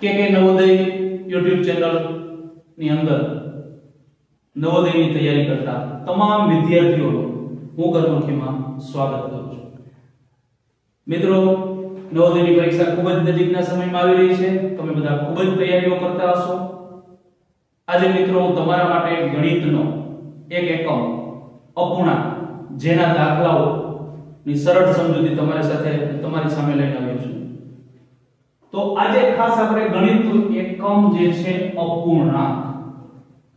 કે કે નવોદય YouTube ચેનલની અંદર નવોદયની તૈયારી કરતા તમામ વિદ્યાર્થીઓનું હું કર્મખીમાં સ્વાગત કરું છું. મિત્રો, નવોદયની પરીક્ષા ખૂબ જ નજીકના સમયમાં આવી રહી છે. તમે બધા ખૂબ જ તૈયારીઓ કરતા હશો. આજે મિત્રો, હું તમારા માટે ગણિતનો એક એકમ અપૂર્ણાંક જેના દાખલાઓ ની સરળ સમજૂતી તમારી સાથે, તમારી સામે લઈને આવ્યો છું. તો આજે ખાસ આપણે ગણિતનું એકમ જે છે અપૂર્ણાંક,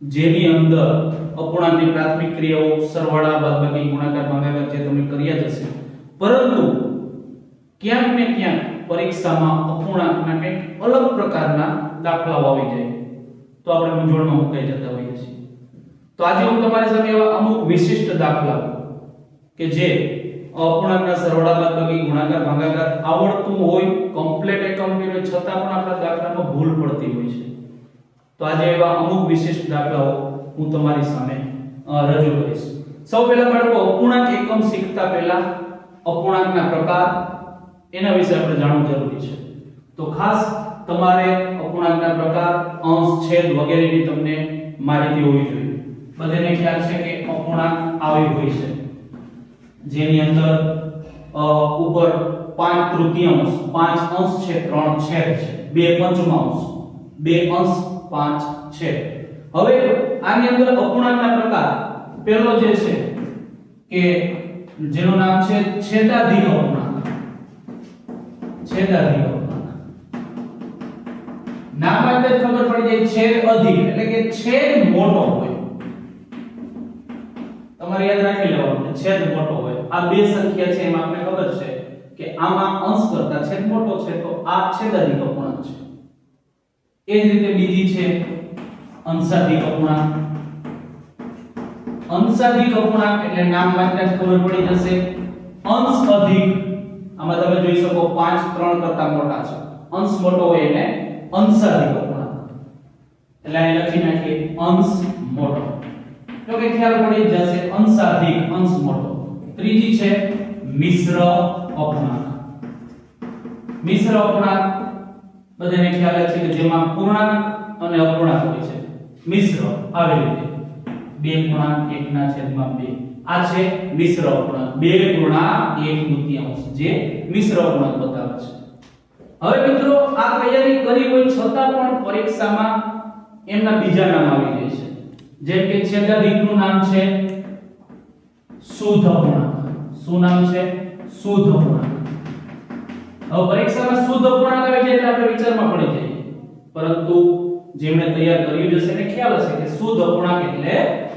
જેની અંદર અપૂર્ણાંકની પ્રાથમિક ક્રિયાઓ, સરવાળા, બાદબાકી, ગુણાકાર, ભાગાકાર જે તમે કર્યા જ હશે. પરંતુ ક્યાંક ને ક્યાંક પરીક્ષામાં અપૂર્ણાંકના કંઈક અલગ પ્રકારના દાખલાઓ આવી જાય. તો આપણે મૂંઝવણમાં મુકાઈ જતા હોઈએ છીએ. તો આજે હું તમારી સામે એવા અમુક વિશિષ્ટ દાખલાઓ કે જે અપૂર્ણાંકના સરવાળા, બાદબાકી, ગુણાકાર, ભાગાકાર આવડતું હોય કમ્પ્લીટ છતાં પણ આપણા દાખલામાં ભૂલ પડતી હોય છે. તો આજે એવા અમુક વિશિષ્ટ દાખલાઓ હું તમારી સામે રજૂ કરીશ. સૌ પહેલા બાળકો, અપૂર્ણાંક એકમ શીખતા પહેલા અપૂર્ણાંકના પ્રકાર એના વિશે આપણે જાણવું જરૂરી છે. તો ખાસ તમારે અપૂર્ણાંકના પ્રકાર, અંશ, છેદ વગેરેની તમને માહિતી હોવી જોઈએ. બધાને ખ્યાલ છે કે અપૂર્ણાંક આવી હોય છે. જેની અંદર ઉપર પાંચ તૃતીયાંશ, પાંચ અંશ છે, ત્રણ છેદ છે. બે પંચમાંશ, બે અંશ, પાંચ છે હવે આની અંદર અપૂર્ણાંકના પ્રકાર. પહેલો જે છે કે જેનું નામ છે છેદાધીન અપૂર્ણાંક. છેદાધીન અપૂર્ણાંક. નામ જ ખબર પડી જાય છેદ અધિક, એટલે કે છેદ મોટો હોય. તમારે યાદ રાખી લેવાનું છેદ મોટો હોય. આ બે સંખ્યા છે એમાં આપણે ખબર છે. કે આમાં અંશ કરતા છેદ મોટો છે તો આ છેદાધિક અપૂર્ણાંક છે. એ જ રીતે બીજી છે અંશાધિક અપૂર્ણાંક. અંશાધિક અપૂર્ણાંક એટલે નામ વાંચતા જ ખબર પડી જશે. અંશ અધિક, આમાં તમે જોઈ શકો 5 3 કરતા મોટા છે. અંશ મોટો હોય એટલે અંશાધિક અપૂર્ણાંક. એટલે અહીં લખી નાખીએ અંશ મોટો. તો કે ખ્યાલ પડી જશે અંશાધિક અંશ મોટો. ત્રીજી છે મિશ્ર અપૂર્ણાંક મિશ્ર અપૂર્ણાંક બધાને ખ્યાલ છે કે જેમાં પૂર્ણાંક અને અપૂર્ણાંક હોય છે. મિશ્ર, આવી રીતે. બે પૂર્ણાંક એકના છેદમાં બે. આ છે મિશ્ર અપૂર્ણાંક. બે પૂર્ણાંક એક તૃતીયાંશ. જે મિશ્ર અપૂર્ણાંક બતાવે છે. હવે મિત્રો, આ તૈયારી કરી હોય છતાં પણ પરીક્ષામાં એમના બીજા નામ આવી જાય છે. જેમ કે છેદાધિકનું નામ છે શુદ્ધ અપૂર્ણાંક. શું નામ છે? શુદ્ધ અપૂર્ણાંક હવે પરીક્ષામાં શુદ્ધ અપૂર્ણાંક આવે છે એટલે આપણે વિચારમાં પડી જઈએ. પરંતુ જેમણે તૈયાર કર્યું જ હશે એને ખ્યાલ હશે કે શુદ્ધ અપૂર્ણાંક એટલે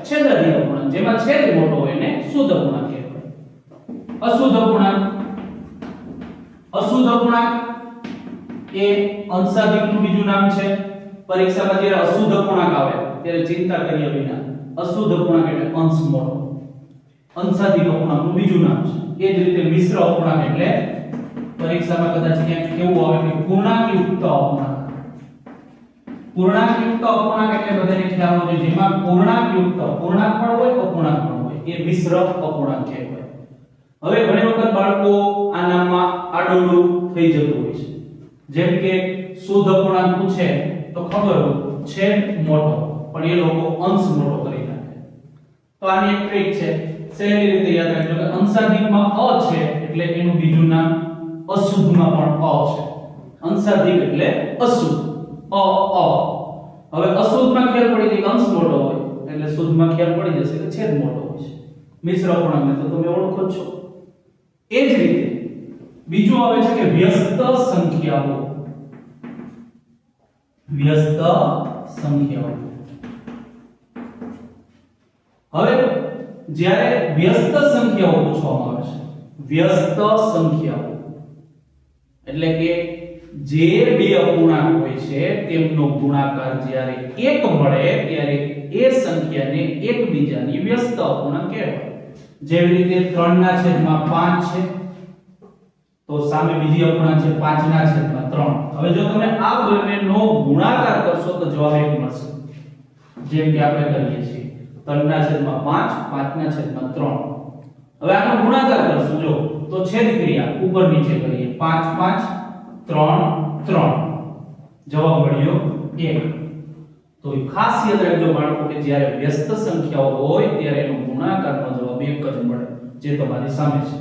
છેદાધિક અપૂર્ણાંક જેમાં છેદ મોટો હોય એને શુદ્ધ અપૂર્ણાંક કહેવાય. અશુદ્ધ અપૂર્ણાંક અશુદ્ધ અપૂર્ણાંક એ અંશાધિકનું બીજું નામ છે. પરીક્ષામાં જ્યારે અશુદ્ધ અપૂર્ણાંક આવે, ત્યારે ચિંતા કર્યા વિના અશુદ્ધ અપૂર્ણાંક એટલે અંશ મોટો. અંશાધિક અપૂર્ણાંકનું બીજું નામ છે. એ જ રીતે મિશ્ર અપૂર્ણાંક એટલે પરીક્ષામાં કદાચ ક્યાંક કેવું આવે કે પૂર્ણાંકયુક્ત અપૂર્ણાંક. પૂર્ણાંકયુક્ત અપૂર્ણાંક એટલે બધાને ખ્યાલ હોય જેમાં પૂર્ણાંકયુક્ત પૂર્ણાંક પણ હોય, અપૂર્ણાંક પણ હોય. એ મિશ્ર અપૂર્ણાંક કહેવાય. હવે ઘણી વખત બાળકો આ નામમાં આડોડું થઈ જતું હોય છે. જેમ કે શુદ્ધ અપૂર્ણાંક પૂછે તો ખબર છે મોટો પણ એ લોકો અંશ મોટો કરી નાખે. તો આની એક ટ્રીક છે. સહેલી રીતે યાદ રાખજો કે અંશાધિકમાં અ છે એટલે એનું બીજું નામ અશુદ્ધમાં પણ અ છે. અંશાધિક એટલે અશુદ્ધ. અ અ. હવે અશુદ્ધમાં ખ્યાલ પડી જાય અંશ મોટો હોય, એટલે શુદ્ધમાં ખ્યાલ પડી જશે કે છેદ મોટો હોય છે. મિશ્ર અપૂર્ણાંક તો તમે ઓળખો છો. એ જ રીતે બીજું આવે છે કે વ્યસ્ત સંખ્યાઓ. વ્યસ્ત સંખ્યાઓ. હવે જ્યારે વ્યસ્ત સંખ્યાઓ પૂછવામાં આવે છે. વ્યસ્ત સંખ્યાઓ. એટલે કે જે બે અપૂર્ણાંક હોય છે, તેમનો ગુણાકાર જ્યારે એક મળે, ત્યારે એ સંખ્યાને એકબીજાની વ્યસ્ત અપૂર્ણાંક કહેવાય. જેવી રીતે 3 ના છેદમાં 5 છે, તો સામે બીજી અપૂર્ણાંક છે 5 ના છેદમાં 3 હવે જો તમે આ બંનેનો ગુણાકાર કરશો, તો જવાબ એક મળશે. જેમ કે આપણે કરીએ છીએ. 3 ના છેદમાં 5 5 ના છેદમાં 3 હવે આનો ગુણાકાર કરશું, જો, તો છેદ ક્રિયા ઉપર નીચે કરીએ. 5 5 3 3 જવાબ મળ્યો એક. તો ખાસ યાદ રાખજો બાળકો કે જ્યારે વ્યસ્ત સંખ્યાઓ હોય, ત્યારે એનો ગુણાકારનો જવાબ એક જ મળે, જે તમારી સામે છે.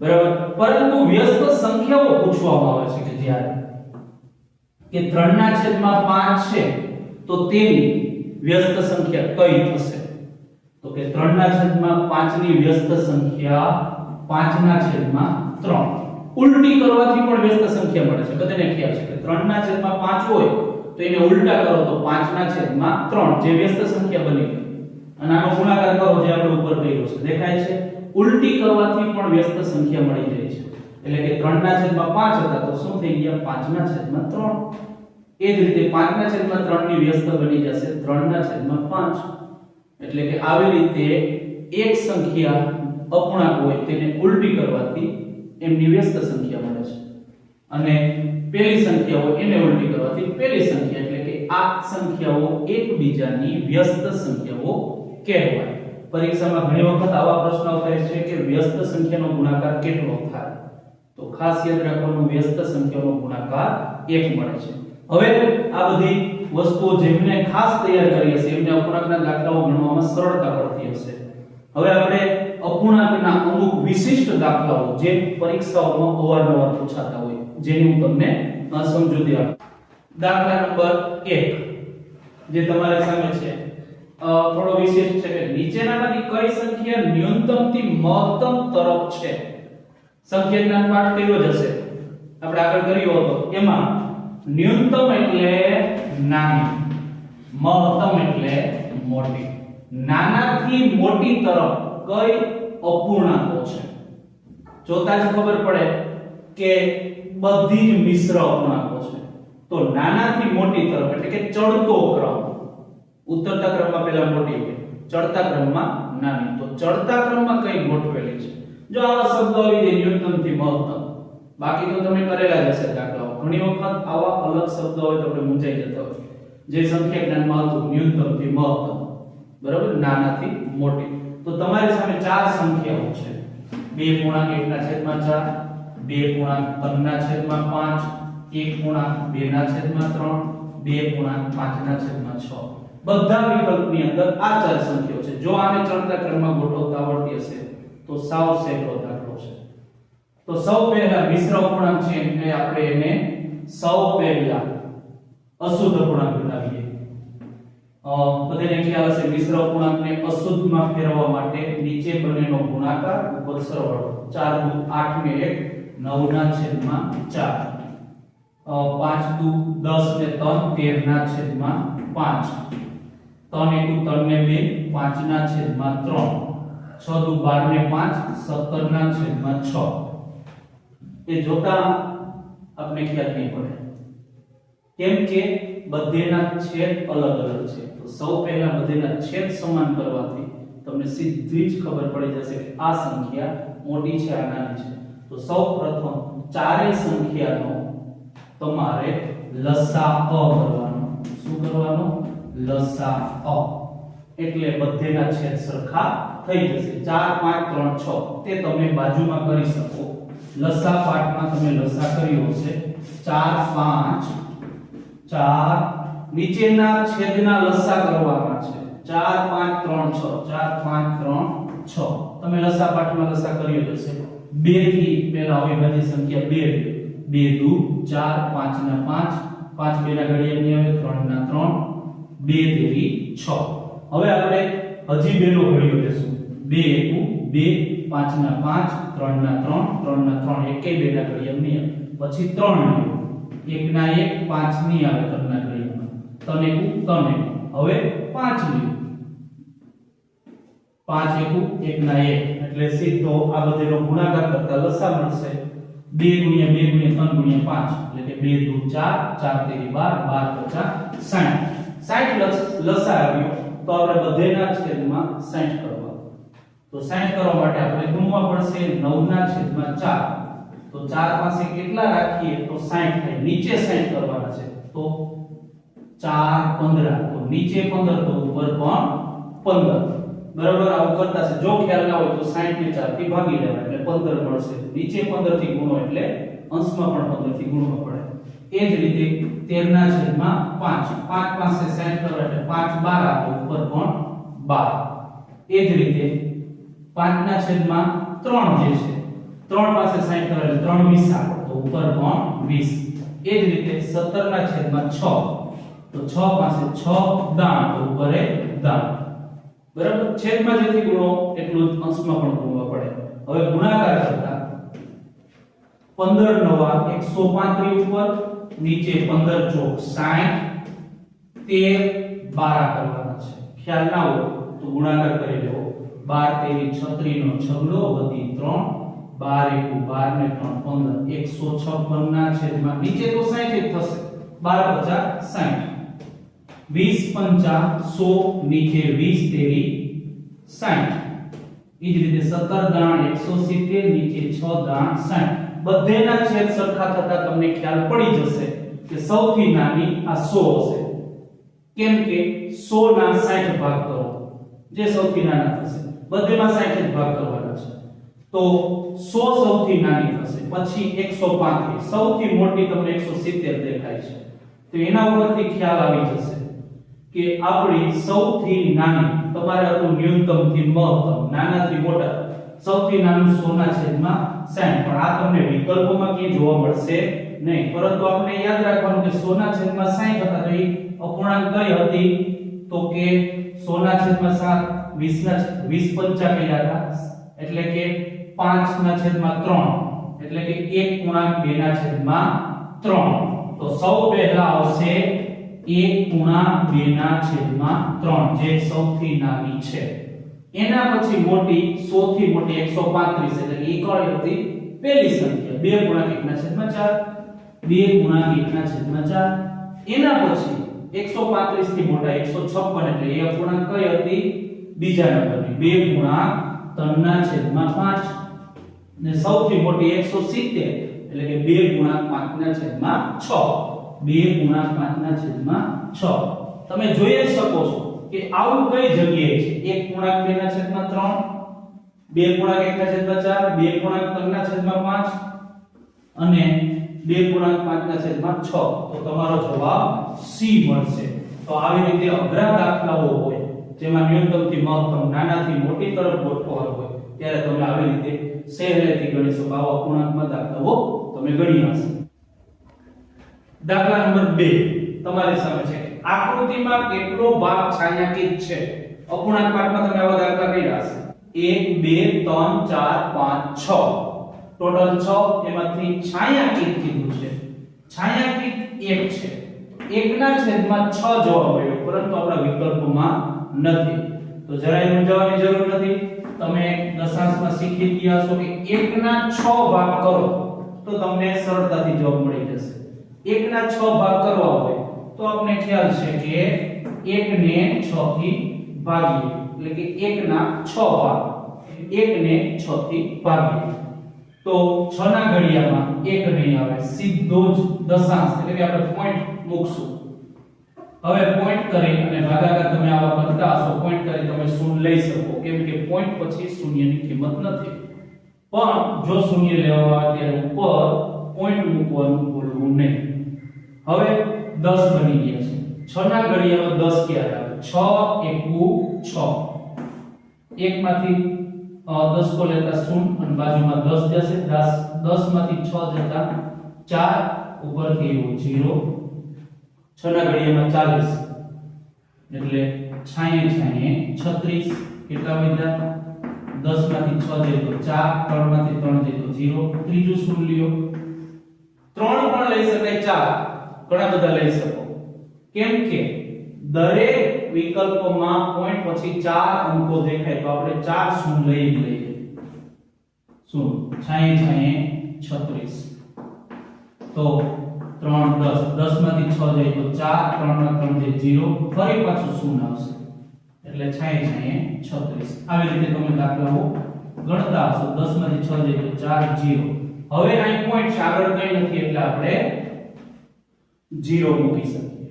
બરાબર? પરંતુ વ્યસ્ત સંખ્યાઓ પૂછવામાં આવે છે કે જ્યારે, કે 3 ના છેદમાં 5 છે, તો તેની વ્યસ્ત સંખ્યા કઈ થશે? તો કે 3 ના છેદમાં 5 ની વ્યસ્ત સંખ્યા 5 ના છેદમાં 3 ઉલટી કરવાથી પણ વ્યસ્ત સંખ્યા મળે છે. બધાને ખ્યાલ છે કે 3 ના છેદમાં 5 હોય તો એને ઉલટા કરો તો 5 ના છેદમાં 3 જે વ્યસ્ત સંખ્યા બની ગઈ. અને આનો ગુણાકાર કરો જે આપણે ઉપર કર્યો છે. દેખાય છે? ઉલટી કરવાથી પણ વ્યસ્ત સંખ્યા મળી જાય છે. એટલે કે 3 ના છેદમાં 5 હતા તો શું થઈ ગયા? 5 ના છેદમાં 3 એ જ રીતે 5 ના છેદમાં 3 ની વ્યસ્ત બની જશે. 3 ના છેદમાં 5 એટલે કે આવી રીતે એક સંખ્યા અપૂર્ણાંક હોય તેને ઉલટી કરવાથી એમની વ્યસ્ત સંખ્યા મળે છે. અને પહેલી સંખ્યા હોય એને ઉલટી કરવાથી પહેલી સંખ્યા, એટલે કે આ સંખ્યાઓ એકબીજાની વ્યસ્ત સંખ્યાઓ કહેવાય. પરીક્ષામાં ઘણી વખત આવા પ્રશ્નો થાય છે કે વ્યસ્ત સંખ્યાનો ગુણાકાર કેટલો થાય? તો ખાસ યાદ રાખવાનું, વ્યસ્ત સંખ્યાનો ગુણાકાર 1 મળે છે. હવે આ બધી વસ્તુઓ જેમને ખાસ તૈયાર કરી હશે, એમને અપૂર્ણાંકના દાખલાઓ ગણવામાં સરળતા પડતી હશે. હવે આપણે અપૂર્ણાંકના અમુક વિશિષ્ટ દાખલાઓ જે પરીક્ષાઓમાં અવારનવાર પૂછાતા હોય, જેની હું તમને સમજૂતી આપું. દાખલા નંબર 1 જે તમારા સામે છે થોડો વિશેષ છે કે નીચેનામાંથી કઈ સંખ્યા ન્યૂનતમથી મહત્તમ તરફ છે? સંખ્યા જ્ઞાન પાઠ કર્યો જ હશે. આપણે આગળ કર્યો હતો એમાં ન્યૂનતમ એટલે નાની, મહત્તમ એટલે મોટી. નાનાથી મોટી તરફ કઈ અપૂર્ણાંકો છે? જોતા જ ખબર પડે કે બધી જ મિશ્ર અપૂર્ણાંકો છે. તો નાનાથી મોટી તરફ એટલે કે ચડતો ક્રમ. ઉતરતા ક્રમમાં પહેલા મોટી હોય ચડતા ક્રમમાં નાની. તો ચડતા ક્રમમાં કઈ ગોઠવેલી છે? જો આવા શબ્દો આવી જાય, ન્યૂનતમથી મહત્તમ. બાકી તો તમે કરેલા જ હશે દાખલાઓ ઘણી વખત આવા અલગ શબ્દો હોય તો આપણે મૂંઝાઈ જતા હોય જે સંખ્યા જ્ઞાનમાં હતું, ન્યૂનતમથી મહત્તમ. બરાબર? નાનાથી મોટી. તો તમારી સામે ચાર સંખ્યાઓ છે. બે પૂર્ણાંક એકના છેદમાં ચાર, બે પૂર્ણાંક ત્રણના છેદમાં એક પૂર્ણાંક બેના છેદમાં ત્રણ, બે પૂર્ણાંક પાંચના છેદમાં છ. બધા વિકલ્પની અંદર આ ચાર સંખ્યાઓ છે. જો આને ચડતા ક્રમમાં ગોઠવતા આવડતી હશે, તો સાવ સહેલો દાખલો છે. તો સૌ પહેલા મિશ્ર અપૂર્ણાંક છે એટલે આપણે એને સૌ પહેલા અશુદ્ધ અપૂર્ણાંક બનાવીએ. બધાને ખ્યાલ હશે, મિશ્ર અપૂર્ણાંકને અશુદ્ધમાં ફેરવવા માટે નીચે બંનેનો ગુણાકાર ઉપર સરવાળો 4 દુ 8 ને 1 9 ના છેદમાં 4 પાંચ 5 દુ 10 ને 3 13 ના છેદમાં 5 3 એકુ 3 ને 2 5 ના છેદમાં 3 6 દુ 12 ને 5 17 ના છેદમાં 6 એ જોતા આપણે ખ્યાલ નહીં પડે. કેમ કે બધેના છેદ અલગ અલગ છે. તો સૌ પહેલા બધેના છેદ સમાન કરવાથી તમને સીધી જ ખબર પડી જશે કે આ સંખ્યા મોટી છે, આ નાની છે. તો સૌ પ્રથમ ચારેય સંખ્યાનો તમારે લસા અ કરવાનો. શું કરવાનો? લસા અ. એટલે બધેના છેદ સરખા થઈ જશે. 4 5 3 6 તે તમે બાજુમાં કરી શકો. લસા પાઠમાં તમે લસા કર્યો હશે. 4 5 ચાર. નીચેના છેદના લસા કરવાના છે. 4 5 3 6 4 5 3 6 તમે લસા પાઠમાં લસા કર્યો હશે. 2 થી પહેલા અવિભાજ્ય સંખ્યા 2 2 2 4 5 ના 5 5 2 ના ઘડિયા નહીં આવે 3 ના 3 2 તેરી 6 હવે આપણે હજી બેનો ઘડિયો લેશું. 2 એકુ 2 5 ના 5 3 ના 3 3 ના 3 એકે બે ના ઘડિયા નહીં આવે. પછી 3 લ્યો. એક ના એક, પાંચની આવે ત્રણ ના ઘડિયામાં ત્રણ એકુ ત્રણ એકુ. હવે પાંચ લ્યો. પાંચ એકુ એક ના એક. એટલે સીધો આ બધેનો ગુણાકાર કરતા લસા મળશે. બે ગુણ્યા બે ગુણ્યા ત્રણ ગુણ્યા પાંચ. એટલે કે બે દુ ચાર ચાર તેરી બાર બાર પચાસ સાઠ સાઠ લસા આવ્યો. તો આપણે બધેના છેદમાં સાઠ કરવા. તો 60 કરવા માટે આપણે ગુણવા પડશે 9 ના છેદમાં ચાર. તો 4 પાસે કેટલા રાખીએ? તો 60 થાય. નીચે 60 કરવાના છે. તો 4 15 તો નીચે 15 તો ઉપર પણ 15 બરાબર? આવું કરતા છે. જો ખ્યાલ ના હોય તો 60 ને 4 થી ભાગી લેવાય. એટલે 15 મળશે. નીચે 15 થી ગુણો એટલે અંશમાં પણ 15 થી ગુણવા પડે એ જ રીતે 13 ના છેદમાં 5 5 પાસે 60 કરો એટલે 5 12 તો ઉપર પણ 12 એ જ રીતે 5 ના છેદમાં 3 જે છે 3 પાસે 60 કરે એટલે 3 20 આપો તો ઉપર પણ 20 એ જ રીતે 17 ના છેદમાં 6 તો 6 પાસે 6 દાણ, તો ઉપર એ દાણ. બરાબર? છેદમાં જેથી ગુણો, એટલું જ અંશમાં પણ ગુણવા પડે. હવે ગુણાકાર કરતા 15 નવા 135 ઉપર, નીચે 15 ચોક 60 13 12 કરવાના છે. ખ્યાલ ના હોય તો ગુણાકાર કરી લેવો. 12 તેરી 36 નો છગડો વધી 3 12 એકુ બાર ને 3 15 156 ના છેદમાં નીચે તો 60 જ થશે. 12 50 60 20 પંચા સો નીચે વીસ તેવી સાઈઠ એ જ રીતે 17 દાણ 170 નીચે છ દાણ 60 બધેના છેદ સરખા થતા તમને ખ્યાલ પડી જશે કે સૌથી નાની આ સો હશે. કેમ કે સો ના 60 ભાગ કરો. જે સૌથી નાના થશે. બધેમાં 60 જ ભાગ કરવાના છે. તો 100 સૌથી નાની થશે, પછી 135 સૌથી મોટી તમને 170 દેખાય છે. તો એના ઉપરથી ખ્યાલ આવી જશે કે આપણી સૌથી નાની, તમારે હતું ન્યૂનતમથી મહત્તમ, નાનાથી મોટા, સૌથી નાનું સોના છેદમાં 60 પણ આ તમને વિકલ્પોમાં કે જોવા મળશે નહીં. પરંતુ આપણે યાદ રાખવાનું કે સોના છેદમાં 60 હતા તો એ અપૂર્ણાંક કઈ હતી? તો કે સોના છેદમાં 7 20 ના 20 પંચા કર્યા હતા. એટલે કે 5 ના છેદમાં 3 એટલે કે 1 પૂર્ણાંક 2 ના છેદમાં 3 તો સૌ પહેલા આવશે 1 પૂર્ણાંક 2 ના છેદમાં 3 જે સૌથી નાની છે. એના પછી મોટી 100 થી મોટી 135 એટલે એ કઈ હતી પહેલી સંખ્યા. 2 ગુણાંક 1 ના છેદમાં 4 2 ગુણાંક 1 ના છેદમાં 4 એના પછી 135 થી મોટા 156 એટલે એ અપૂર્ણાંક કઈ હતી? બીજા નંબરની 2 ગુણાંક 3 ના છેદમાં 5 ને સૌથી મોટી 170 એટલે કે 2 ગુણાંક 5 ના છેદમાં 6 2 ગુણાંક 5 ના છેદમાં 6 તમે જોઈ શકો છો કે આવું કઈ જગ્યાએ છે? 1 ગુણાંક 2 ના છેદમાં 3 2 ગુણાંક 1 ના છેદમાં 4 2 ગુણાંક 3 ના છેદમાં 5 અને 2 ગુણાંક 5 ના છેદમાં 6 તો તમારો જવાબ સી મળશે. તો આવી રીતે અઘરા દાખલાઓ હોય જેમાં ન્યૂનતમથી મહત્તમ નાનાથી મોટી તરફ ગોઠવવાનું હોય, ત્યારે તમે આવી રીતે સહેલેથી ગણી શકો. આવા અપૂર્ણાંકમાં દાખલાઓ તમે ગણી હશે. દાખલા નંબર 2 તમારી સામે છે. આકૃતિમાં કેટલો ભાગ છાંયાંકિત છે? અપૂર્ણાંક પાઠમાં તમે આવા દાખલા કર્યા હશે. 1 2 3 4 5 6 ટોટલ 6 એમાંથી છાંયાંકિત કીધું છે? છાંયાંકિત 1 છે. 1 ના છેદમાં 6 જવાબ આવ્યો પરંતુ આપણા વિકલ્પોમાં નથી. તો જરાય મૂંઝાવાની જરૂર નથી. તમે દશાંશમાં શીખી ગયા છો કે 1 ના 6 ભાગ કરો, તો તમને સરળતાથી જવાબ મળી જશે. 1 ના 6 ભાગ કરવા હોય, તો આપણે ખ્યાલ છે કે 1 ને 6 થી ભાગીએ. એટલે કે 1 ના 6 ભાગ 1 ને 6 થી ભાગીએ. તો 6 ના ઘડિયામાં 1 નહીં આવે, સીધો જ દશાંશ, એટલે કે આપણે પોઈન્ટ મૂકશું. હવે પોઈન્ટ કરી અને ભાગાકાર તમે આવા કરતા હશો પોઈન્ટ કરી તમે શૂન્ય લઈ શકો કેમ કે પોઈન્ટ પછી શૂન્યની કિંમત નથી. પણ જો શૂન્ય લેવા આવે ત્યારે ઉપર પોઈન્ટ મૂકવાનું ભૂલવું નહીં. હવે 10 બની ગયા છે. 6 ના ઘડિયામાં 10 ક્યારે આવે? 6 એકુ 6 એક માંથી અ, દસકો લેતા શૂન્ય અને બાજુમાં 10 જશે. 10 10 માંથી 6 જતા 4 ઉપરથી એવું 0 6 ના ઘડિયામાં 40 એટલે છાંયે છાંયે 36 કેટલા વધ્યા 10 માંથી 6 જાય તો 4 3 માંથી 3 જાય તો 0 ત્રીજું શૂન્ય લ્યો? 3 પણ લઈ શકાય 4 ઘણા બધા લઈ શકો. કેમ કે દરેક વિકલ્પમાં પોઈન્ટ પછી 4 અંકો દેખાય તો આપણે 4 શૂન્ય લઈ લઈએ? શૂન્ય છાંયે છાંયે 36 તો 3 10 10 માંથી છ જાય તો 4 3 ના ત્રણ જાય 0 ફરી પાછું શૂન્ય આવશે. એટલે છાંયે છાંયે 36 આવી રીતે તમે દાખલાઓ ગણતા હશો. દસમાંથી છ જાય તો 4 0 હવે અહીં પોઈન્ટ આગળ કઈ નથી, એટલે આપણે જીરો મૂકી શકીએ.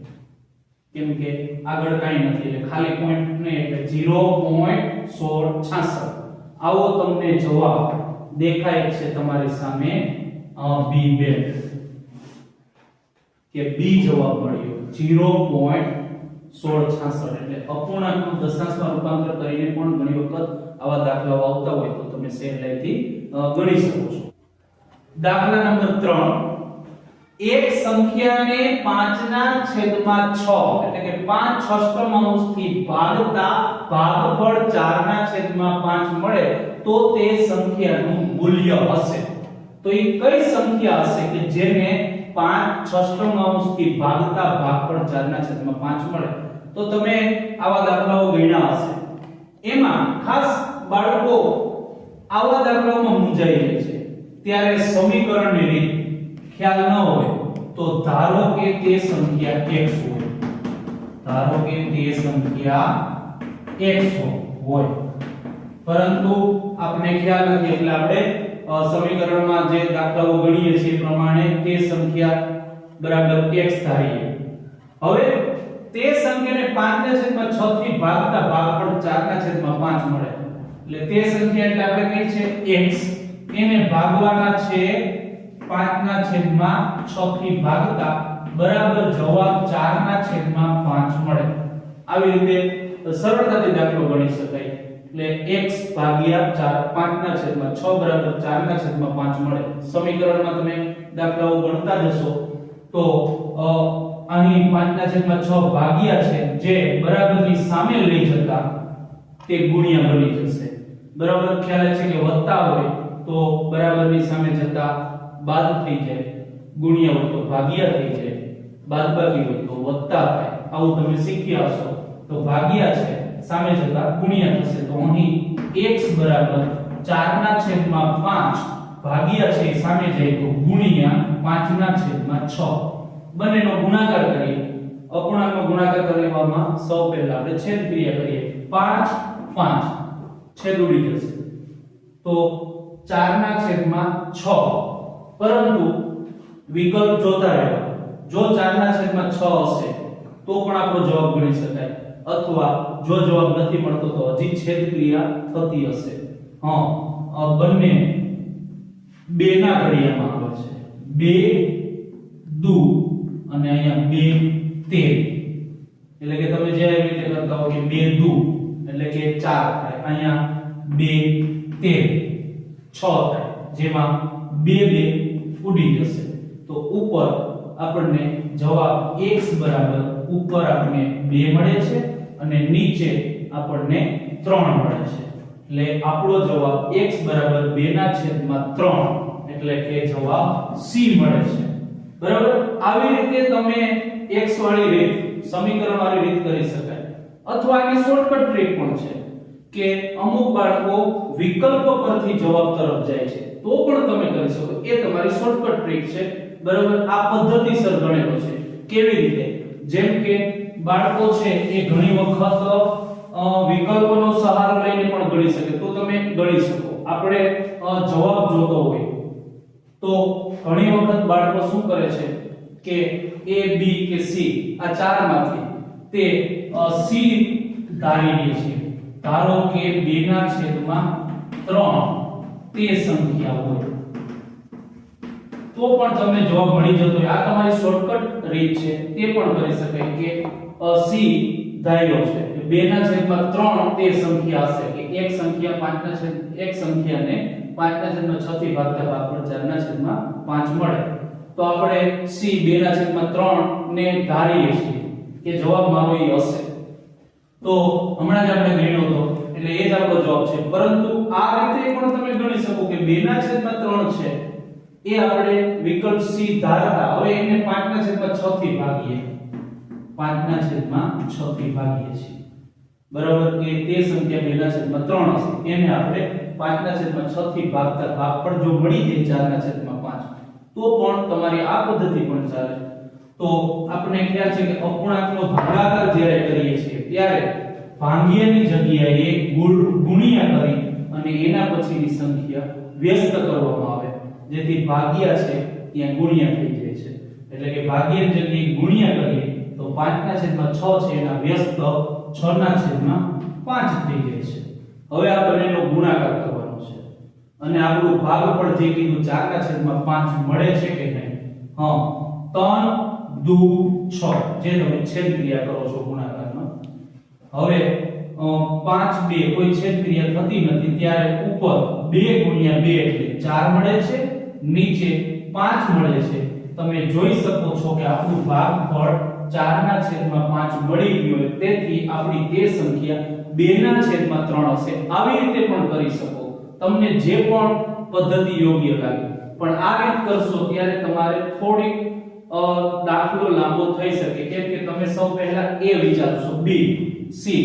કેમ કે આગળ કાંઈ નથી, એટલે ખાલી પોઈન્ટ ને એટલે 0.1666 આવો તમને જવાબ દેખાય છે તમારી સામે બી બે કે બી જવાબ મળ્યો. 0.1666 એટલે અપૂર્ણાંકનું દશાંશમાં રૂપાંતર કરીને પણ ઘણી વખત આવા દાખલાઓ આવતા હોય તો તમે સહેલાઈથી અ, ગણી શકો છો. દાખલા નંબર 3 એક સંખ્યાને 5 ના છેદમાં 6 એટલે કે 5 છષ્ટમાંશથી ભાગતા ભાગફળ 4 ના છેદમાં 5 મળે તો તે સંખ્યાનું મૂલ્ય હશે. તો એ કઈ સંખ્યા હશે કે જેને 5 છષ્ટમ અંશથી ભાગતા ભાગફળ 4 ના છેદમાં 5 મળે. તો તમે આવા દાખલાઓ ગણ્યા હશે. એમાં ખાસ બાળકો આવા દાખલાઓમાં મૂંઝાઈ જાય છે. ત્યારે સમીકરણની રીત ખ્યાલ ન હોય તો ધારો કે તે સંખ્યા x હોય. ધારો કે તે સંખ્યા x હોય. પરંતુ આપણે ખ્યાલ નથી એટલે આપણે સમીકરણમાં જે દાખલાઓ ગણીએ છીએ પ્રમાણે તે સંખ્યા બરાબર x થાય હવે તે સંખ્યાને 5 ના છેદમાં 6 થી ભાગતા ભાગફળ 4 ના છેદમાં 5 મળે. એટલે તે સંખ્યા એટલે આપણે કહીએ છીએ x એને ભાગવાના છે 5 ના છેદમાં 6 થી ભાગતા બરાબર જવાબ 4 ના છેદમાં 5 મળે. આવી રીતે સરળતાથી દાખલો ગણી શકાય. એટલે x ભાગ્યા 4 5 ના છેદમાં 6 બરાબર 4 ના છેદમાં 5 મળે. સમીકરણમાં તમે દાખલાઓ ગણતા જશો. તો અહીં 5 ના છેદમાં 6 ભાગ્યા છે જે બરાબરની સામે લઈ જતા તે ગુણ્યા બની જશે. બરાબર ખ્યાલ છે કે વત્તા હોય તો બરાબરની સામે જતા બાદ થઈ જાય, ગુણ્યા હોય તો ભાગ્યા થઈ જાય, બાદબાકી હોય તો વત્તા થાય. આવું તમે શીખી આવશો. તો ભાગ્યા છે સામે જતા ગુણ્યા થશે. તો અહીં x બરાબર 4 ના છેદમાં 5 ભાગ્યા છે સામે જાય તો ગુણ્યા 5 ના છેદમાં 6 બંનેનો ગુણાકાર કરીએ. અપૂર્ણાંકનો ગુણાકાર કરવામાં સૌ પહેલા આપણે છેદ ક્રિયા કરીએ. 5 5 છેદ ઉડી જશે. તો 4 ના છેદમાં 6 પરંતુ વિકલ્પ જોતા રહેવા. જો 4 ના છેદમાં 6 હશે, તો પણ આપણો જવાબ ગણી શકાય. અથવા જો જવાબ નથી મળતો તો હજી છેદ ક્રિયા થતી હશે. હા બંને બે ના ઘડિયામાં આવે છે. બે, દુ અને અહીંયા બે તે એટલે કે તમે જે આવી રીતે કરતા હો કે બે, દુ એટલે કે 4 થાય. અહીંયા બે તે છ થાય. જેમાં બે બે ઉડી જશે. તો ઉપર આપણને જવાબ x બરાબર ઉપર આપણને 2 મળે છે. અને નીચે આપણને 3 મળે છે. એટલે આપણો જવાબ x બરાબર 2 ના છેદમાં 3 એટલે કે જવાબ c મળે છે. બરાબર? આવી રીતે તમે x વાળી રીત, સમીકરણ વાળી રીત કરી શકાય. અથવા કે શોર્ટકટ ટ્રીક પણ છે કે અમુક બાળકો વિકલ્પ પરથી જવાબ તરફ જાય છે. તો પણ તમે કરી શકો. એ તમારી શોર્ટકટ ટ્રીક છે. બરાબર? આ પદ્ધતિસર ગણેલો છે. કેવી રીતે? જેમ કે બાળકો છે એ ઘણી વખત વિકલ્પોનો સહારો લઈને પણ ગણી શકે. તો તમે ગણી શકો. આપણે જવાબ જોતો હોય. તો ઘણી વખત બાળકો શું કરે છે કે એ બી કે સી આ ચારમાંથી તે સી c ધારી લે છે. ધારો કે 2 ના છેદમાં 3 તે સંખ્યા હોય. તો પણ તમને જવાબ મળી જતો હોય. આ તમારી શોર્ટકટ રીત છે. તે પણ કરી શકાય કે c ધાર્યો છે. 2 ના છેદમાં 3 તે સંખ્યા હશે. કે એક સંખ્યા 5 ના છેદ, એક સંખ્યાને 5 ના છેદમાં 6 થી ભાગતા ભાગફળ ચાર ના છેદમાં 5 મળે. તો આપણે સી 2 ના છેદમાં 3 ને ધારીએ છીએ. કે જવાબ મારો એ હશે. તો હમણાં જ આપણે ગણ્યો હતો. એટલે એ જ આપણો જવાબ છે. પરંતુ આ રીતે પણ તમે ગણી શકો કે 2 ના છેદમાં 3 છે. એ આપણે વિકલ્પ સી ધારતા. હવે એને 5 ના છેદમાં 6 થી ભાગીએ. 5 ના છેદમાં 6 થી ભાગીએ છીએ બરાબર? કે તે સંખ્યા 2 ના છેદમાં 3 હશે. એને આપણે 5 ના છેદમાં 6 થી ભાગતા ભાગફળ જો મળી જાય 4 ના છેદમાં 5 તો પણ તમારી આ પદ્ધતિ પણ ચાલે. તો આપણે ખ્યાલ છે કે અપૂર્ણાંકનો ભાગાકાર જ્યારે કરીએ છીએ, ત્યારે ભાંગ્યાની જગ્યાએ ગુણ- ગુણ્યા કરી અને એના પછીની સંખ્યા વ્યસ્ત કરવામાં આવે. જેથી ભાગ્યા છે ત્યાં ગુણ્યા થઈ જાય છે. એટલે કે ભાગ્યની જગ્યાએ ગુણ્યા કરીએ તો 5 ના છેદમાં 6 છે એના વ્યસ્ત 6 ના છેદમાં 5 થઈ જાય છે. હવે આ બંનેનો ગુણાકાર કરવાનો છે. અને આપણું ભાગફળ જે કીધું 4 ના છેદમાં 5 મળે છે કે નહીં? હા 3 દુ છ. જે તમે છેદ ક્રિયા કરો છો ગુણાકારમાં. હવે અ, પાંચ બે કોઈ છેદ ક્રિયા થતી નથી ત્યારે ઉપર બે ગુણ્યા બે એટલે ચાર મળે છે નીચે પાંચ મળે છે. તમે જોઈ શકો છો કે આપણું ભાગફળ ચાર ના છેદમાં પાંચ મળી ગયો તેથી આપણી તે સંખ્યા બે ના છેદમાં ત્રણ હશે. આવી રીતે પણ કરી શકો. તમને જે પણ પદ્ધતિ યોગ્ય લાગે. પણ આ રીત કરશો ત્યારે તમારે થોડીક દાખલો લાંબો થઈ શકે. કેમ કે તમે સૌ પહેલા એ વિચારશો. B, C.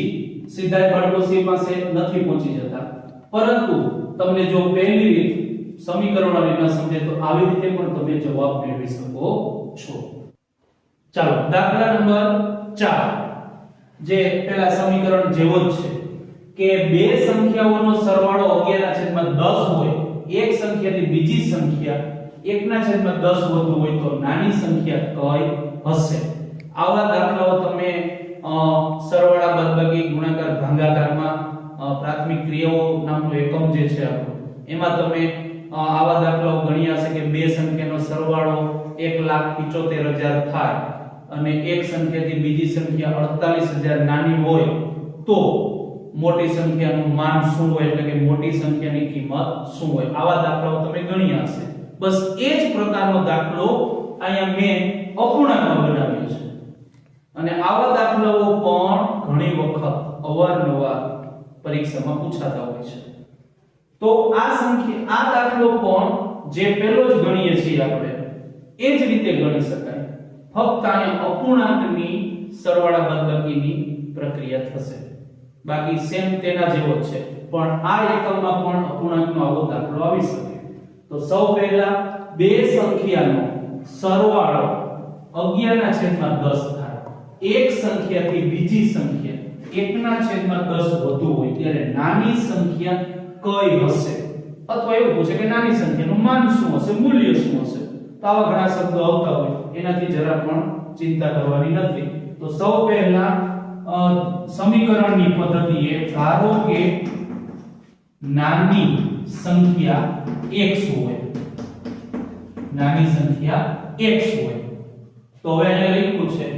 સીધા બાળકો સી પાસે નથી પહોંચી જતા. પરંતુ તમને જો પહેલી રીત સમીકરણો ન સમજે તો આવી રીતે પણ તમે જવાબ મેળવી શકો છો. ચાલો, દાખલા નંબર 4 જે પેલા સમીકરણ જેવો જ છે કે બે સંખ્યાઓનો સરવાળો 11 ના છેદમાં 10 હોય, એક સંખ્યાની બીજી સંખ્યા 1 ના છેદમાં 10 વધુ હોય તો નાની સંખ્યા કઈ હશે? આવા દાખલાઓ તમે સરવાળા બાદબાકી ગુણાકાર ભાગાકારમાં પ્રાથમિક ક્રિયાઓ નામનો એકમ જે છે આપણો, એમાં તમે આવા દાખલાઓ ગણ્યા હશે કે બે સંખ્યાનો સરવાળો 175000 થાય. અને એક સંખ્યાથી બીજી સંખ્યા 48000 નાની હોય તો મોટી સંખ્યાનું માન શું હોય? એટલે કે મોટી સંખ્યાની કિંમત શું હોય? આવા દાખલાઓ તમે ગણ્યા હશે. બસ એ જ પ્રકારનો દાખલો અહીંયા મેં અપૂર્ણાંકમાં બનાવ્યો છે. અને આવા દાખલાઓ પણ ઘણી વખત અવારનવાર પરીક્ષામાં પૂછાતા હોય છે. તો આ સંખ્યા, આ દાખલો પણ જે પહેલો જ ગણીએ છીએ આપણે, એ જ રીતે ગણી શકાય. ફક્ત આને અપૂર્ણાંકની સરવાળા બાદબાકીની પ્રક્રિયા થશે. બાકી સેમ તેના જેવો જ છે. પણ આ એકમમાં પણ અપૂર્ણાંકનો આવો દાખલો આવી શકે. તો સૌ પહેલા બે સંખ્યાનો સરવાળો 11 ના છેદમાં 10 થાય. એક સંખ્યાથી બીજી સંખ્યા. 1 ના છેદમાં 10 વધુ હોય ત્યારે નાની સંખ્યા કઈ હશે? અથવા એવું પૂછે કે નાની સંખ્યાનું માન શું હશે? મૂલ્ય શું હશે? તો આવા ઘણા શબ્દો આવતા હોય. એનાથી જરા પણ ચિંતા કરવાની નથી. તો સૌ પહેલા સમીકરણની પદ્ધતિ એ ધારો કે નાની સંખ્યા x હોય. નાની સંખ્યા x હોય. તો હવે એને લખ્યું છે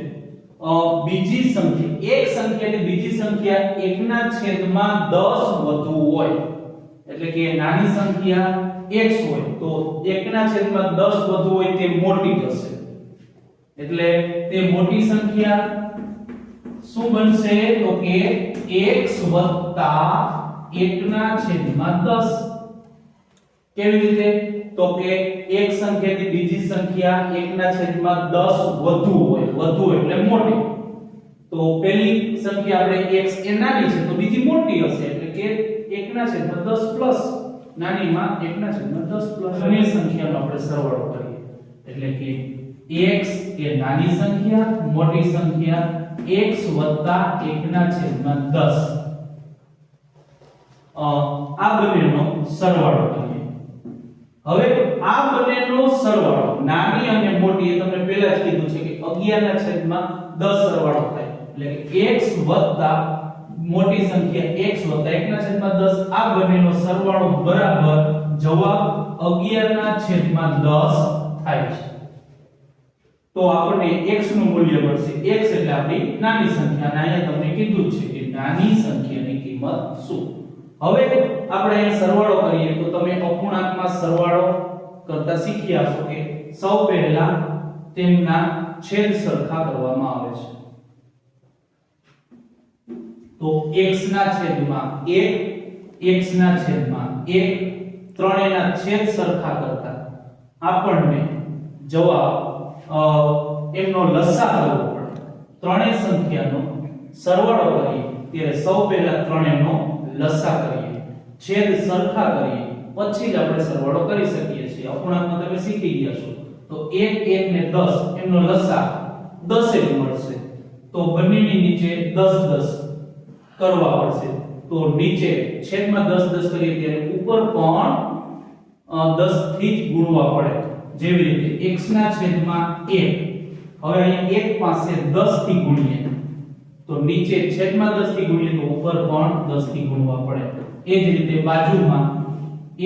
બીજી સંખ્યા, એક સંખ્યાથી બીજી સંખ્યા 1 ના છેદમાં 10 વધુ હોય. એટલે કે નાની સંખ્યા x હોય. તો 1 ના છેદમાં 10 વધુ હોય તે મોટી થશે એટલે તે મોટી સંખ્યા શું બનશે? તો કે x 1 ના છેદમાં 10 કેવી રીતે? તો કે એક સંખ્યાથી બીજી સંખ્યા 1 ના છેદમાં 10 વધુ હોય. વધુ એટલે મોટી. તો પહેલી સંખ્યા આપણે x એ નાની છે, તો બીજી મોટી હશે. એટલે કે 1 ના છેદમાં 10 પ્લસ. નાનીમાં 1 ના છેદમાં 10 પ્લસ. બંને સંખ્યાનો આપણે સરવાળો કરીએ. એટલે કે x એ નાની સંખ્યા મોટી સંખ્યા x 1 ના છેદમાં 10 અ, આ બંનેનો સરવાળો કરીએ. હવે આ બંનેનો સરવાળો નાની અને મોટી એ તમને પહેલા જ કીધું છે કે 11 ના છેદમાં 10 સરવાળો થાય. એટલે x મોટી સંખ્યા x વત્તા 1 ના છેદમાં 10 આ બંનેનો સરવાળો બરાબર જવાબ 11 ના છેદમાં 10 થાય છે. તો આપણને x નું મૂલ્ય મળશે. x એટલે આપણી નાની સંખ્યા. અને અહીંયા તમને કીધું છે કે નાની સંખ્યાની કિંમત શું? હવે આપણે અહીં સરવાળો કરીએ તો તમે અપૂર્ણાંકમાં સરવાળો કરતા શીખી આવશો કે સૌ પહેલા તેમના છેદ સરખા કરવામાં આવે છે. તો x ના છેદમાં 1 x ના છેદમાં 1 ત્રણેયના છેદ સરખા કરતા આપણને જવાબ એમનો લસા કરવો પડે. ત્રણેય સંખ્યાનો સરવાળો કરીએ. ત્યારે સૌ પહેલા ત્રણેયનો લસા કરીએ. છેદ સરખા કરીએ. પછી જ આપણે સરવાળો કરી શકીએ છીએ. અપૂર્ણાંકમાં તમે શીખી ગયા છો. તો 1 1 ને 10 એમનો લસા 10 જ મળશે. તો બંનેની નીચે 10 10 કરવા પડશે. તો નીચે છેદમાં 10 10 કરીએ ત્યારે ઉપર પણ અ, 10 થી જ ગુણવા પડે. જેવી રીતે x ના છેદમાં 1 હવે અહીંયા 1 પાસે 10 થી ગુણીએ. તો નીચે છેદમાં 10 થી ગુણીએ તો ઉપર પણ 10 થી ગુણવા પડે. એ જ રીતે બાજુમાં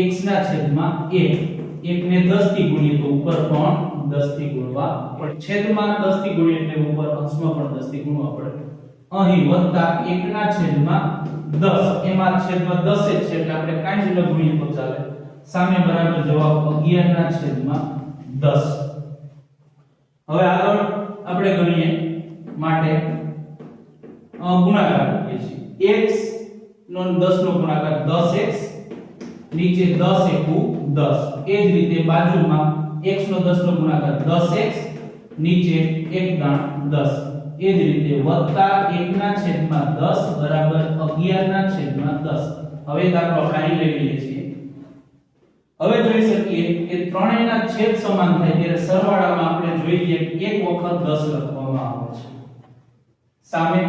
x ના છેદમાં 1 1 ને 10 થી ગુણીએ તો ઉપર પણ 10 થી ગુણવા પડે. છેદમાં 10 થી ગુણીએ એટલે ઉપર અંશમાં પણ 10 થી ગુણવા પડે. અહીં વત્તા 1 ના છેદમાં 10 એમાં છેદમાં 10 જ છે એટલે આપણે કાંઈ જ ન ગુણીએ તો ચાલે. સામે બરાબર જવાબ 11 ના છેદમાં 10 હવે આગળ આપણે ગણીએ માટે ગુણાકાર કરીએ છીએ. x નો 10 નો ગુણાકાર 10x નીચે 10 એકુ 10 એ જ રીતે બાજુમાં x નો 10 નો ગુણાકાર 10x નીચે 1 દાણ 10 એ જ રીતે વત્તા 1 ના છેદમાં 10 બરાબર 11 ના છેદમાં 10 હવે દાખલો આપણે લઈ લઈએ છીએ. હવે જોઈ શકીએ કે ત્રણેયના છેદ સમાન થાય ત્યારે સરવાળામાં આપણે જોઈએ એક વખત 10 લખવામાં આવે છે. સામે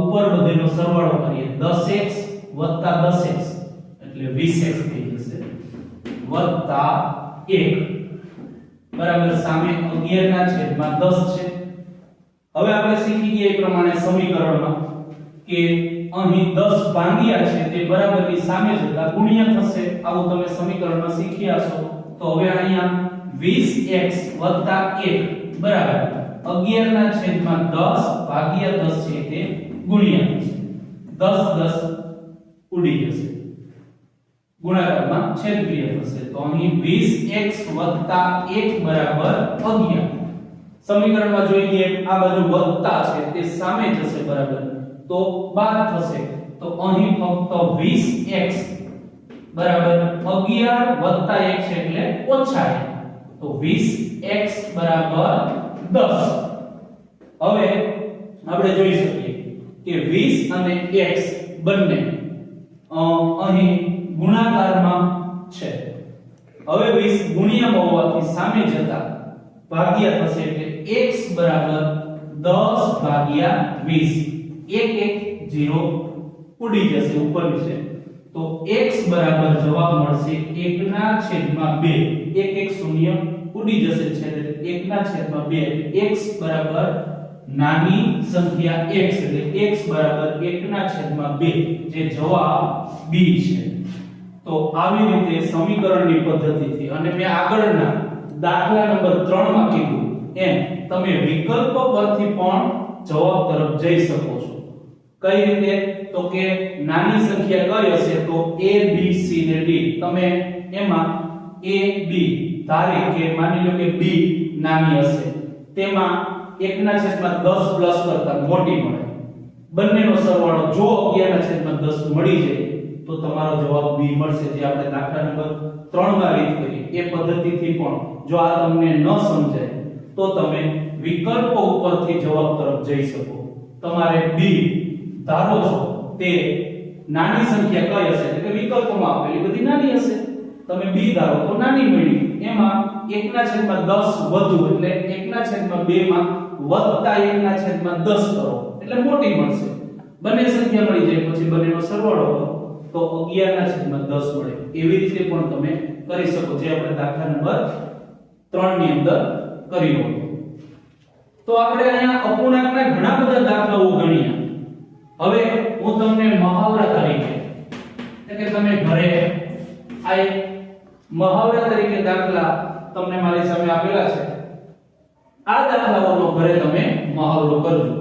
ઉપર વધેલો સરવાળો કરીએ. 10x 10x એટલે 20x થઈ જશે. વત્તા 1 બરાબર, સામે 11 ના છેદમાં 10 છે. હવે આપણે શીખી ગયા એ પ્રમાણે સમીકરણમાં કે અહીં 10 ભાંગ્યા છે તે બરાબરની સામે જતા ગુણ્યા થશે. આવું તમે સમીકરણમાં શીખ્યા છો તો હવે અહીંયા 20x 1 બરાબર. 11 ના છેદમાં 10 ભાગ્યા 10 છે તે ગુણ્યા થશે. 10 10 ઉડી જશે. ગુણાકારમાં છેદક્રિયા થશે. તો અહીં 20x 1 બરાબર 11 સમીકરણમાં જોઈએ આ બાજુ વત્તા છે તે સામે જશે બરાબર. તો બાદ થશે. તો અહીં ફક્ત 20x બરાબર 11 વત્તા 1 એટલે ઓછા 1 તો 20x બરાબર 10 હવે આપણે જોઈ શકીએ કે 20 અને x બંને અહીં ગુણાકારમાં છે. હવે 20 ગુણ્યા હોવાથી સામે જતા ભાગ્યા થશે એટલે x બરાબર 10 ભાગ્યા 20 એક એક 0 ઉડી જશે ઉપર છે તો x બરાબર જવાબ મળશે 1 ના છેદમાં 2 એક એક શૂન્ય ઉડી જશે છેદ. એટલે 1 ના છેદમાં 2 x બરાબર નાની સંખ્યા x એટલે x બરાબર 1 ના છેદમાં 2 જે જવાબ b છે. તો આવી રીતે સમીકરણની પદ્ધતિથી અને મેં આગળના દાખલા નંબર 3 માં કીધું એમ તમે વિકલ્પ પરથી પણ જવાબ તરફ જઈ શકો છો. કઈ રીતે? તો કે નાની સંખ્યા કઈ હશે? તો a, b, c ને d. તમે એમાં a, b ધારે કે માની લો કે b નાની હશે. તેમાં 1 ના છેદમાં 10 પ્લસ કરતા મોટી મળે. બંનેનો સરવાળો જો 11 ના છેદમાં 10 મળી જાય, તો તમારો જવાબ b મળશે, જે આપણે દાખલા નંબર 3 માં રીત કરી એ પદ્ધતિથી પણ જો આ તમને ન સમજાય, તો તમે વિકલ્પો ઉપરથી જવાબ તરફ જઈ શકો. તમારે b ધારો છો તે નાની સંખ્યા કઈ હશે? એટલે કે વિકલ્પોમાં આપેલી બધી નાની હશે. તમે b ધારો તો નાની મળી. એમાં 1 ના છેદમાં 10 વધુ એટલે 1 ના છેદમાં 2 માં વત્તા 1/10 કરો. એટલે મોટી મળશે. બંને સંખ્યા મળી જાય પછી બંનેનો સરવાળો કરો. તો 11 ના છેદમાં 10 મળે. એવી રીતે પણ તમે કરી શકો. જે આપણે દાખલા નંબર 3 ની અંદર કર્યો. તો આપણે અહીંયા અપૂર્ણાંકના ઘણા બધા દાખલાઓ ગણ્યા. હવે હું તમને મહાવરા તરીકે, એટલે તમે ઘરે આ એક મહાવરા તરીકે દાખલા તમને મારી સામે આપેલા છે. આ દાખલાઓનો ઘરે તમે મહાવરો કરજો.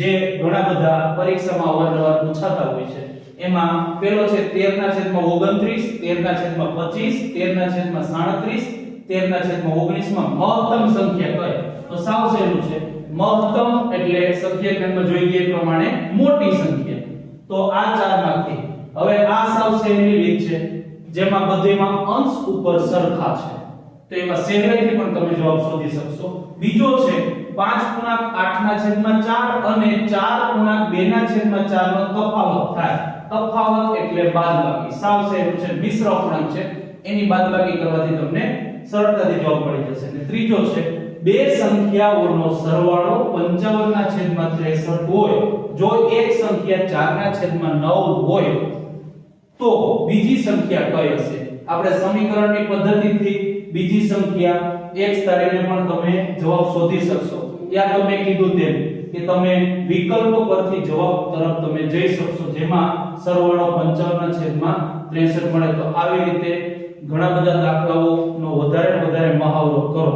જે ઘણા બધા પરીક્ષામાં અવારનવાર પૂછાતા હોય છે. એમાં પેલો છે 13 ના છેદમાં 29 13 ના છેદમાં 25 13 ના છેદમાં 37 13 ના છેદમાં 19 માં મહત્તમ સંખ્યા કઈ તો સાવ સહેલું છે. મહત્તમ એટલે સંખ્યા ક્રમમાં જોઈએ એ પ્રમાણે મોટી સંખ્યા. તો આ ચારમાંથી હવે આ સાવ સહેલી રીત છે, જેમાં બધેમાં અંશ ઉપર સરખા છે. તો એમાં સહેલાઈથી પણ તમે જવાબ શોધી શકશો. બીજો છે 5 ગુણાંક 8 ના છેદમાં 4 અને 4 ગુણાંક 2 ના છેદમાં 4 નો તફાવત થાય. તફાવત એટલે બાદબાકી. સાવ સહેલું છે, મિશ્ર અપૂર્ણાંક છે. એની બાદબાકી કરવાથી તમને સરળતાથી જવાબ મળી જશે. અને ત્રીજો છે બે સંખ્યાઓનો સરવાળો 55 ના છેદમાં 63 હોય. જો એક સંખ્યા 4 ના છેદમાં 9 હોય, તો બીજી સંખ્યા કઈ હશે? આપણે સમીકરણની પદ્ધતિથી બીજી સંખ્યા x ધારીને પણ તમે જવાબ શોધી શકશો. યા તમે કીધું તેમ કે તમે વિકલ્પો પરથી જવાબ તરફ તમે જઈ શકશો, જેમાં સરવાળો 55 ના છેદમાં 63 મળે. તો આવી રીતે ઘણા બધા દાખલાઓનો વધારે વધારે મહાવરો કરો.